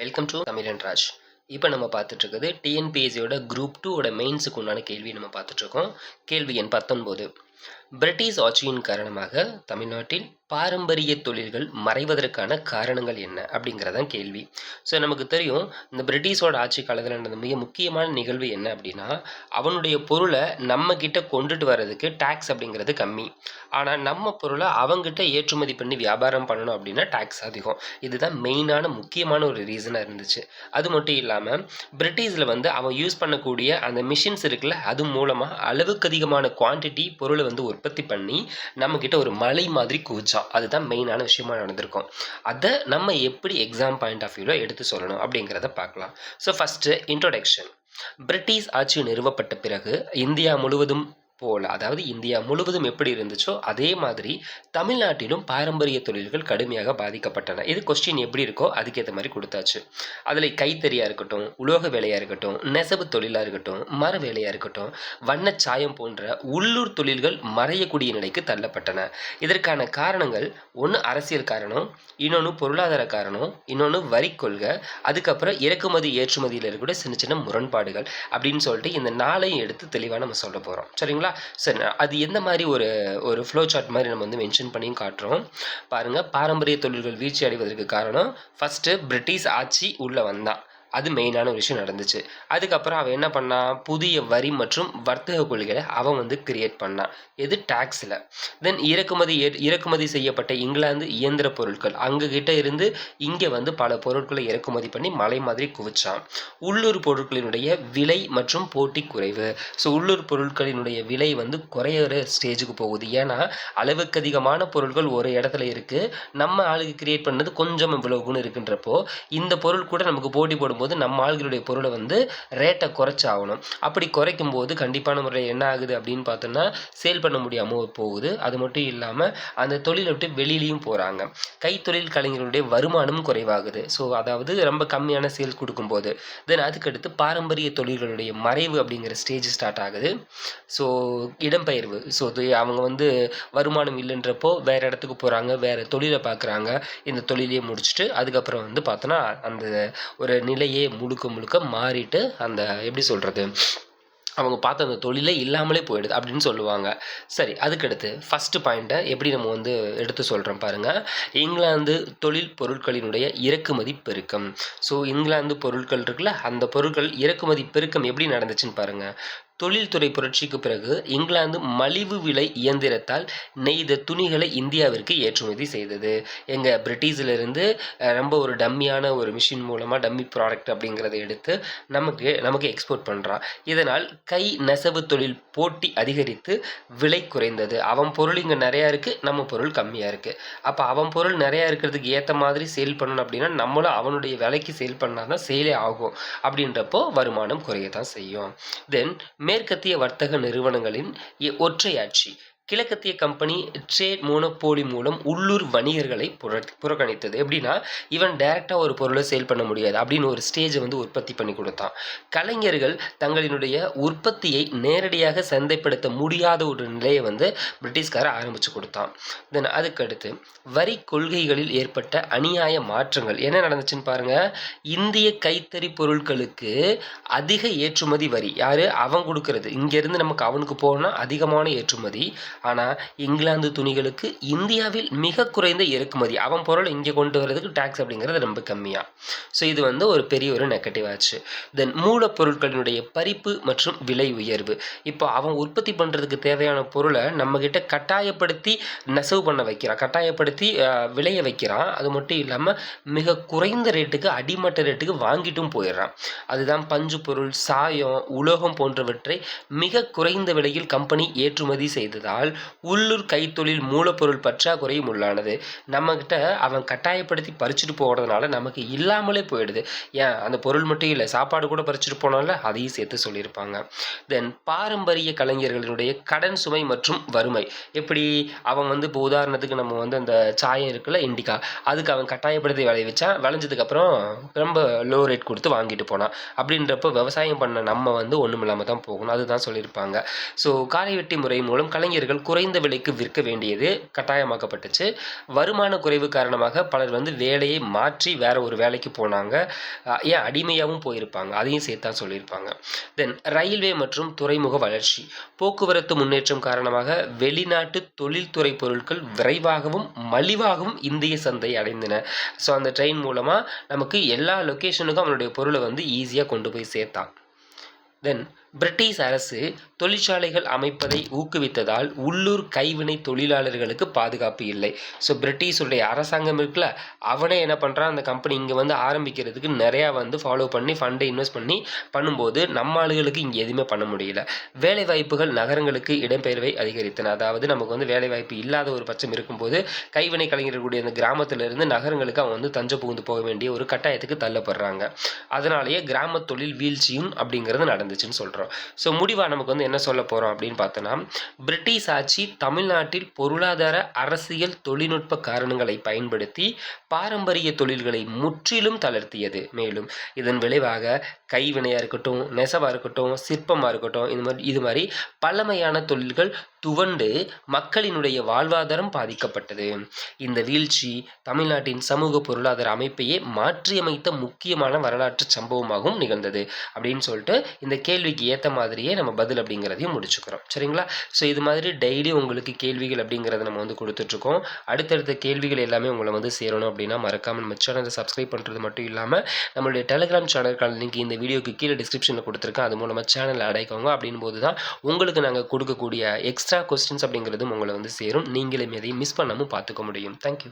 Welcome to தமிழன் ராஜ் இப்போ நம்ம பார்த்துட்ருக்குது டிஎன்பிஎஸ்சியோட குரூப் டூவோட மெயின்ஸுக்கு உண்டான கேள்வி நம்ம பார்த்துட்ருக்கோம் கேள்வி எண் பத்தொன்பது. பிரிட்டிஷ் ஆட்சியின் காரணமாக தமிழ்நாட்டில் பாரம்பரிய தொழில்கள் மறைவதற்கான காரணங்கள் என்ன அப்படிங்கிறதான் கேள்வி. ஸோ நமக்கு தெரியும் இந்த பிரிட்டிஷோட ஆட்சி காலத்தில் நடந்த மிக முக்கியமான நிகழ்வு என்ன அப்படின்னா அவனுடைய பொருளை நம்ம கிட்ட கொண்டுட்டு வர்றதுக்கு டேக்ஸ் அப்படிங்கிறது கம்மி. ஆனால் நம்ம பொருளை அவங்ககிட்ட ஏற்றுமதி பண்ணி வியாபாரம் பண்ணணும் அப்படின்னா டேக்ஸ் அதிகம். இதுதான் மெயினான முக்கியமான ஒரு ரீசனாக இருந்துச்சு. அது மட்டும் இல்லாமல் பிரிட்டிஷில் வந்து அவன் யூஸ் பண்ணக்கூடிய அந்த மிஷின்ஸ் இருக்குல்ல அது மூலமாக அளவுக்கு அதிகமான குவான்டிட்டி பொருளை வந்து உற்பத்தி பண்ணி நம்மக்கிட்ட ஒரு மலை மாதிரி குவிச்சான் அதுதான் மெயினான விஷயமா நடந்திருக்கும். அதை நம்ம எப்படி எக்ஸாம் பாயிண்ட் ஆஃப் வியூவில் எடுத்து சொல்லணும் அப்படிங்கிறத பார்க்கலாம். ஸோ ஃபஸ்ட்டு இன்ட்ரொடக்ஷன் பிரிட்டிஷ் ஆட்சி நிறுவப்பட்ட பிறகு இந்தியா முழுவதும் போல அதாவது இந்தியா முழுவதும் எப்படி இருந்துச்சோ அதே மாதிரி தமிழ்நாட்டிலும் பாரம்பரிய தொழில்கள் கடுமையாக பாதிக்கப்பட்டன. இது கொஸ்டின் எப்படி இருக்கோ அதுக்கேற்ற மாதிரி கொடுத்தாச்சு. அதில் கைத்தறியாக இருக்கட்டும் உலோக வேலையாக இருக்கட்டும் நெசவு தொழிலாக இருக்கட்டும் மர வேலையாக இருக்கட்டும் வண்ணச்சாயம் போன்ற உள்ளூர் தொழில்கள் மறையக்கூடிய நிலைக்கு தள்ளப்பட்டன. இதற்கான காரணங்கள் ஒன்று அரசியல் காரணம் இன்னொன்று பொருளாதார காரணம் இன்னொன்று வரி கொள்கை அதுக்கப்புறம் இறக்குமதி ஏற்றுமதியில் இருக்கக்கூடிய சின்ன சின்ன முரண்பாடுகள் அப்படின்னு சொல்லிட்டு இந்த நாளையும் எடுத்து தெளிவாக நம்ம சொல்ல போகிறோம் சரிங்களா? சரி அது எந்த மாதிரி ஒரு ஒரு ஃப்ளோ சார்ட் மாதிரி நம்ம வந்து மென்ஷன் பண்ணியும் காட்டுறோம். பாருங்கள் பாரம்பரிய தொழில்கள் வீழ்ச்சி அடைவதற்கு காரணம் ஃபஸ்ட்டு பிரிட்டிஷ் ஆட்சி உள்ளே வந்தான். அது மெயினான ஒரு விஷயம் நடந்துச்சு. அதுக்கப்புறம் அவன் என்ன பண்ணான் புதிய வரி மற்றும் வர்த்தக கொள்கைகளை அவன் வந்து கிரியேட் பண்ணான் எது டேக்ஸில் தென் இறக்குமதி இறக்குமதி செய்யப்பட்ட இங்கிலாந்து இயந்திர பொருட்கள். அங்ககிட்ட இருந்து இங்கே வந்து பல பொருட்களை இறக்குமதி பண்ணி மலை மாதிரி குவிச்சான். உள்ளூர் பொருட்களினுடைய விலை மற்றும் போட்டி குறைவு. ஸோ உள்ளூர் பொருட்களினுடைய விலை வந்து குறையிற ஸ்டேஜுக்கு போகுது. ஏன்னா அளவுக்கு அதிகமான பொருட்கள் ஒரு இடத்துல இருக்குது நம்ம ஆளுக்கு கிரியேட் பண்ணது கொஞ்சம் இவ்வளவுக்குன்னு இருக்குன்றப்போ இந்த பொருள் கூட நமக்கு போட்டி போடும் போது நம்ம ஆள்களுடைய பொருளை வந்து ரேட்டை குறைச்சி ஆகணும் அப்படி குறைக்கும் போது கண்டிப்பான முறையில் என்ன ஆகுது அப்படின்னு பார்த்தோன்னா சேல் பண்ண முடியாமல் போகுது. அது மட்டும் இல்லாமல் அந்த தொழிலை விட்டு வெளியிலையும் போகிறாங்க கைத்தொழில் கலைஞர்களுடைய வருமானமும் குறைவாகுது. ஸோ அதாவது ரொம்ப கம்மியான சேல்ஸ் கொடுக்கும்போது. தென் அதுக்கடுத்து பாரம்பரிய தொழில்களுடைய மறைவு அப்படிங்கிற ஸ்டேஜ் ஸ்டார்ட் ஆகுது. ஸோ இடம்பெயர்வு. ஸோ அவங்க வந்து வருமானம் இல்லைன்றப்போ வேறு இடத்துக்கு போகிறாங்க வேறு தொழிலை பார்க்குறாங்க. இந்த தொழிலையே முடிச்சுட்டு அதுக்கப்புறம் வந்து பார்த்தோன்னா அந்த ஒரு நிலை வேலையே முழுக்க முழுக்க மாறிட்டு அந்த எப்படி சொல்கிறது அவங்க பார்த்த அந்த தொழிலே இல்லாமலே போயிடுது அப்படின்னு சொல்லுவாங்க. சரி அதுக்கடுத்து ஃபஸ்ட்டு பாயிண்ட்டை எப்படி நம்ம வந்து எடுத்து சொல்கிறோம் பாருங்கள் இங்கிலாந்து தொழில் பொருட்களினுடைய இறக்குமதி பெருக்கம். ஸோ இங்கிலாந்து பொருட்கள் இருக்குல்ல அந்த பொருட்கள் இறக்குமதி பெருக்கம் எப்படி நடந்துச்சுன்னு பாருங்கள் தொழில்துறை புரட்சிக்கு பிறகு இங்கிலாந்து மலிவு விலை இயந்திரத்தால் நெய்த துணிகளை இந்தியாவிற்கு ஏற்றுமதி செய்தது. எங்கள் பிரிட்டிஷிலிருந்து ரொம்ப ஒரு டம்மியான ஒரு மிஷின் மூலமாக டம்மி ப்ராடக்ட் அப்படிங்கிறத எடுத்து நமக்கு நமக்கு எக்ஸ்போர்ட் பண்ணுறான் இதனால் கை நெசவு தொழில் போட்டி அதிகரித்து விலை குறைந்தது. அவன் பொருள் இங்கே நிறையா இருக்குது நம்ம பொருள் கம்மியாக இருக்குது அப்போ அவன் பொருள் நிறையா இருக்கிறதுக்கு ஏற்ற மாதிரி சேல் பண்ணணும் அப்படின்னா நம்மளும் அவனுடைய விலைக்கு சேல் பண்ணால் தான் சேலே ஆகும். அப்படின்றப்போ வருமானம் குறைய தான் செய்யும். தென் மேற்கத்திய வர்த்தக நிறுவனங்களின் ஒற்றையாட்சி. கிழக்கத்திய கம்பெனி ட்ரேட் மோனோபோலி மூலம் உள்ளூர் வணிகர்களை புற புறக்கணித்தது. எப்படின்னா இவன் டைரெக்டாக ஒரு பொருளை சேல் பண்ண முடியாது அப்படின்னு ஒரு ஸ்டேஜை வந்து உற்பத்தி பண்ணி கொடுத்தான். கலைஞர்கள் தங்களினுடைய உற்பத்தியை நேரடியாக சந்தைப்படுத்த முடியாத ஒரு நிலையை வந்து பிரிட்டிஷ்கார ஆரம்பித்து கொடுத்தான். தென் அதுக்கடுத்து வரி கொள்கைகளில் ஏற்பட்ட அநியாய மாற்றங்கள். என்ன நடந்துச்சுன்னு பாருங்க. இந்திய கைத்தறி பொருட்களுக்கு அதிக ஏற்றுமதி வரி. யார்? அவன் கொடுக்கறது. இங்கேருந்து நமக்கு அவனுக்கு போனால் அதிகமான ஏற்றுமதி. ஆனால் இங்கிலாந்து துணிகளுக்கு இந்தியாவில் மிக குறைந்த இறக்குமதி. அவன் பொருளை இங்கே கொண்டு வரதுக்கு டேக்ஸ் அப்படிங்கிறது ரொம்ப கம்மியாக ஸோ இது வந்து ஒரு பெரிய ஒரு நெகட்டிவ் ஆச்சு. தென் மூலப்பொருட்களினுடைய பறிப்பு மற்றும் விலை உயர்வு. இப்போ அவன் உற்பத்தி பண்ணுறதுக்கு தேவையான பொருளை நம்மக்கிட்ட கட்டாயப்படுத்தி நெசவு பண்ண வைக்கிறான். கட்டாயப்படுத்தி விளைய வைக்கிறான். அது மட்டும் இல்லாமல் மிக குறைந்த ரேட்டுக்கு அடிமட்ட ரேட்டுக்கு வாங்கிட்டும் போயிடுறான். அதுதான் பஞ்சு பொருள் சாயம் உலோகம் போன்றவற்றை மிக குறைந்த விலையில் கம்பெனி ஏற்றுமதி செய்ததால் உள்ளூர் கைத்தொழில் மூலப்பொருள் பற்றாக்குறையும் உள்ளானது. நம்மக்கிட்ட அவன் கட்டாயப்படுத்தி பறிச்சுட்டு போகிறதுனால நமக்கு இல்லாமலே போயிடுது. ஏன்? அந்த பொருள் மட்டும் இல்லை சாப்பாடு கூட பறிச்சுட்டு போனால அதையும் சேர்த்து சொல்லியிருப்பாங்க. தென் பாரம்பரிய கலைஞர்களுடைய கடன் சுமை மற்றும் வறுமை. எப்படி? அவன் வந்து இப்போ உதாரணத்துக்கு நம்ம வந்து அந்த சாயம் இருக்குல்ல இண்டிகா. அதுக்கு அவன் கட்டாயப்படுத்தி விளைய வச்சான். விளைஞ்சதுக்கப்புறம் ரொம்ப லோ ரேட் கொடுத்து வாங்கிட்டு போனான். அப்படின்றப்போ விவசாயம் பண்ண நம்ம வந்து ஒன்றும் இல்லாமல் தான் போகணும். அதுதான் சொல்லியிருப்பாங்க. ஸோ காரை வெட்டி முறை மூலம் கலைஞர்கள் குறைந்த விலைக்கு விற்க வேண்டியது கட்டாயமாக்கப்பட்டுச்சு. வருமான குறைவு காரணமாக பலர் வந்து வேலையை மாற்றி வேற ஒரு வேலைக்கு போனாங்க. ஏன் அடிமையாகவும் போயிருப்பாங்க. அதையும் சேர்த்தா சொல்லியிருப்பாங்க. தென் ரயில்வே மற்றும் துறைமுக வளர்ச்சி. போக்குவரத்து முன்னேற்றம் காரணமாக வெளிநாட்டு தொழில்துறை பொருட்கள் விரைவாகவும் மலிவாகவும் இந்திய சந்தை அடைந்தன. ஸோ அந்த ட்ரெயின் மூலமாக நமக்கு எல்லா லொக்கேஷனுக்கும் அவனுடைய பொருளை வந்து ஈஸியாக கொண்டு போய் சேர்த்தான். தென் பிரிட்டிஷ் அரசு தொழிற்சாலைகள் அமைப்பதை ஊக்குவித்ததால் உள்ளூர் கைவினை தொழிலாளர்களுக்கு பாதுகாப்பு இல்லை. ஸோ பிரிட்டிஷுடைய அரசாங்கம் இருக்குல்ல அவனே என்ன பண்ணுறான் அந்த கம்பெனி இங்கே வந்து ஆரம்பிக்கிறதுக்கு நிறையா வந்து ஃபாலோ பண்ணி ஃபண்டை இன்வெஸ்ட் பண்ணி பண்ணும்போது நம்ம ஆளுகளுக்கு இங்கே எதுவுமே பண்ண முடியல. வேலை வாய்ப்புகள் நகரங்களுக்கு இடம்பெயர்வை அதிகரித்தன. அதாவது நமக்கு வந்து வேலை வாய்ப்பு இல்லாத ஒரு பட்சம் இருக்கும்போது கைவினை கலைஞர்களுடைய அந்த கிராமத்திலிருந்து நகரங்களுக்கு அவன் வந்து தஞ்சை புகுந்து போக வேண்டிய ஒரு கட்டாயத்துக்கு தள்ளப்படுறாங்க. அதனாலேயே கிராம தொழில் வீழ்ச்சியும் அப்படிங்கிறது நடந்துச்சுன்னு சொல்கிறோம் ஸோ முடிவாக நமக்கு வந்து என்ன சொல்ல போகிறோம் அப்படின்னு பார்த்தோன்னா பிரிட்டிஷ் ஆட்சி தமிழ்நாட்டில் பொருளாதார அரசியல் தொழில்நுட்ப காரணங்களை பயன்படுத்தி பாரம்பரிய தொழில்களை முற்றிலும் தளர்த்தியது. மேலும் இதன் விளைவாக கைவினையாக இருக்கட்டும் நெசவாக இருக்கட்டும் சிற்பமாக இருக்கட்டும் இது மாதிரி இது மாதிரி பழமையான தொழில்கள் துவண்டு மக்களினுடைய வாழ்வாதாரம் பாதிக்கப்பட்டது. இந்த வீழ்ச்சி தமிழ்நாட்டின் சமூக பொருளாதார அமைப்பையே மாற்றியமைத்த முக்கியமான வரலாற்று சம்பவமாகவும் நிகழ்ந்தது. அப்படின்னு சொல்லிட்டு இந்த கேள்விக்கு ஏற்ற மாதிரியே நம்ம பதில் அப்படிங்கிறதையும் முடிச்சுக்கிறோம். சரிங்களா? ஸோ இது மாதிரி டெய்லி உங்களுக்கு கேள்விகள் அப்படிங்கிறத நம்ம வந்து கொடுத்துட்ருக்கோம். அடுத்தடுத்த கேள்விகள் எல்லாமே உங்களை வந்து சேரணும் அப்படின்னா மறக்காமல் நம்ம சேனலை சப்ஸ்கிரைப் பண்ணுறது மட்டும் இல்லாமல் நம்மளுடைய டெலிகிராம் சேனலுக்கான லிங்க் இந்த வீடியோக்கு கீழே டிஸ்கிரிப்ஷனில் கொடுத்துருக்கேன். அது மூலமாக சேனலை அடைக்கோங்க. அப்படின் போது தான் உங்களுக்கு நாங்கள் கொடுக்கக்கூடிய எக்ஸ்ட்ரா கொஸ்டின்ஸ் அப்படிங்கிறதும் உங்களை வந்து சேரும். நீங்களும் எதையும் மிஸ் பண்ணாமல் பார்த்துக்க முடியும். தேங்க்யூ